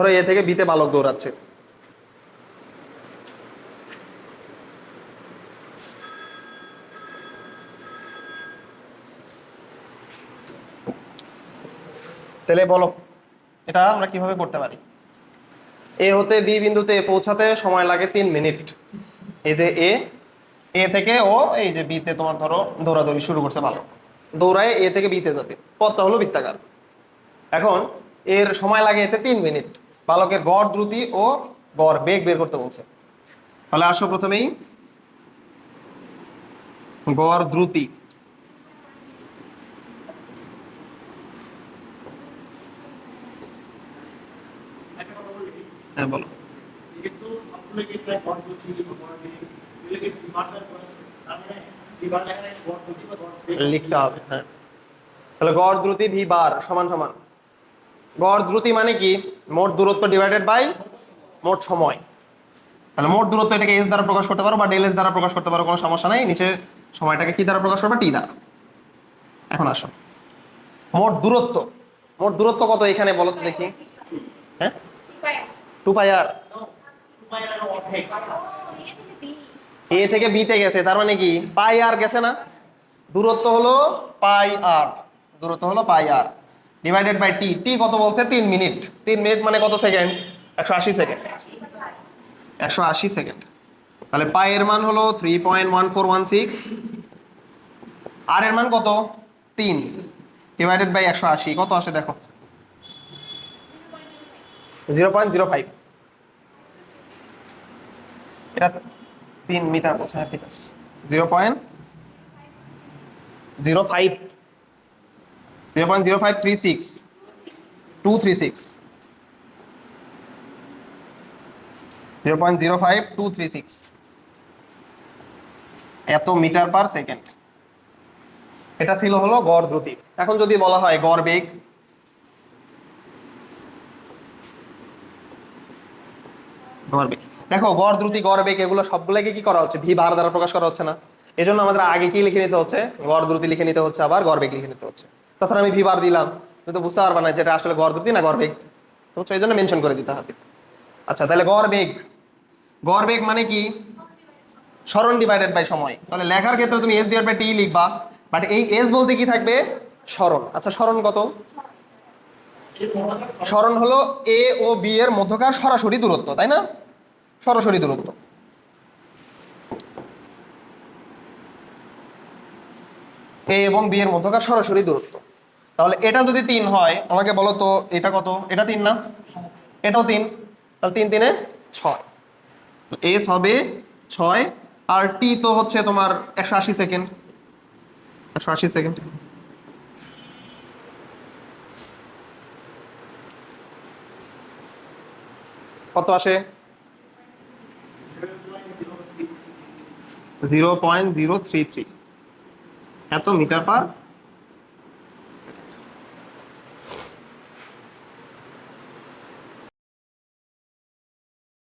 ধরো এ থেকে বিতে বালক দৌড়াচ্ছে। তাহলে বলো, এটা আমরা কীভাবে করতে পারি? এ হতে বি বিন্দুতে পৌঁছাতে সময় লাগে তিন মিনিট। এই যে এ এ থেকে ও, এই যে বিতে তোমার ধরো দৌড়াদৌড়ি শুরু করছে ভালো দৌড়ায় এ থেকে বিতে যাবে। পথটা হলো বৃত্তাকার। এখন এর সময় লাগে এতে তিন মিনিট। বালকের গড় দ্রুতি ও গড় বেগ বের করতে বলছে। তাহলে আসো প্রথমেই। গড় দ্রুতি। হ্যাঁ বলো। মানে লিখতে হবে হ্যাঁ। তাহলে গড় দ্রুতি ভি বার সমান সমান। গড় দ্রুতি মানে কি? মোট দূরত্ব ডিভাইডেড বাই মোট সময়। তাহলে মোট দূরত্ব এটাকে এস দ্বারা প্রকাশ করতে পারো বা ডেল এস দ্বারা প্রকাশ করতে পারো, কোনো সমস্যা নাই। নিচে সময়টাকে কি দ্বারা প্রকাশ করবে? টি দ্বারা। এখন আসো। মোট দূরত্ব। মোট দূরত্ব কত এখানে বলো তো দেখি। হ্যাঁ? টু পাই আর এ থেকে বি তে গেছে, তার মানে কি? পাই আর গেছে না? দূরত্ব হলো পাই আর দূরত্ব হলো পাই আর ডিভাইডেড বাই টি টি কত বলছে? তিন মিনিট। তিন মিনিট মানে কত সেকেন্ড? একশো আশি সেকেন্ড। একশো আশি সেকেন্ড। তাহলে পাই এর মান হলো three point one four one six আর এর মান কত? তিন। ডিভাইডেড বাই একশো আশি। কত আসে দেখো? জিরো পয়েন্ট জিরো ফাইভ এটা তিন মিটার বলছে হ্যাঁ ঠিক আছে। Zero point zero five zero point zero five three six two three six zero point zero five two three six এত মিটার পার সেকেন্ড। এটা ছিল হলো গড় দ্রুতি। এখন যদি বলা হয় গড় বেগ গড় বেগ। দেখো, গড় দ্রুতি, গড় বেগ, এগুলো সবগুলোকে কি করা হচ্ছে? ভি বার দ্বারা প্রকাশ করা হচ্ছে না। এই জন্য আমাদের আগে কি লিখে নিতে হচ্ছে? গড় দ্রুতি লিখে নিতে হচ্ছে, আবার গড় বেগ লিখে নিতে হচ্ছে। তাছাড়া আমি ভি বার দিলাম। তুমি তো বুঝতে পারবে না যেটা আসলে গড় দ্রুতি না গড় বেগ। তো এই জন্য মেনশন করে দিতে হবে। আচ্ছা তাহলে গড় বেগ। গড় বেগ মানে কি? স্মরণ ডিভাইডেড বাই সময়। তাহলে লেখার ক্ষেত্রে তুমি এস ডিভাইড বাই টি লিখবা বাট এই এস বলতে কি থাকবে? স্মরণ। আচ্ছা স্মরণ কত? স্মরণ হলো এ ও বি এর মধ্যকার সরাসরি দূরত্ব, তাই না? সরাসরি দূরত্ব। এ এবং বি এর মধ্যকার সরাসরি দূরত্ব। তাহলে এটা যদি তিন হয়, আমাকে বলো তো এটা কত? এটা তিন না? এটাও তিন। তাহলে তিন তিনে ছয়। এস হবে ছয়। আর টি তো হচ্ছে তোমার একশো আশি সেকেন্ড। একশো আশি সেকেন্ড। কত আসে? Zero point zero three three. এত মিটার পার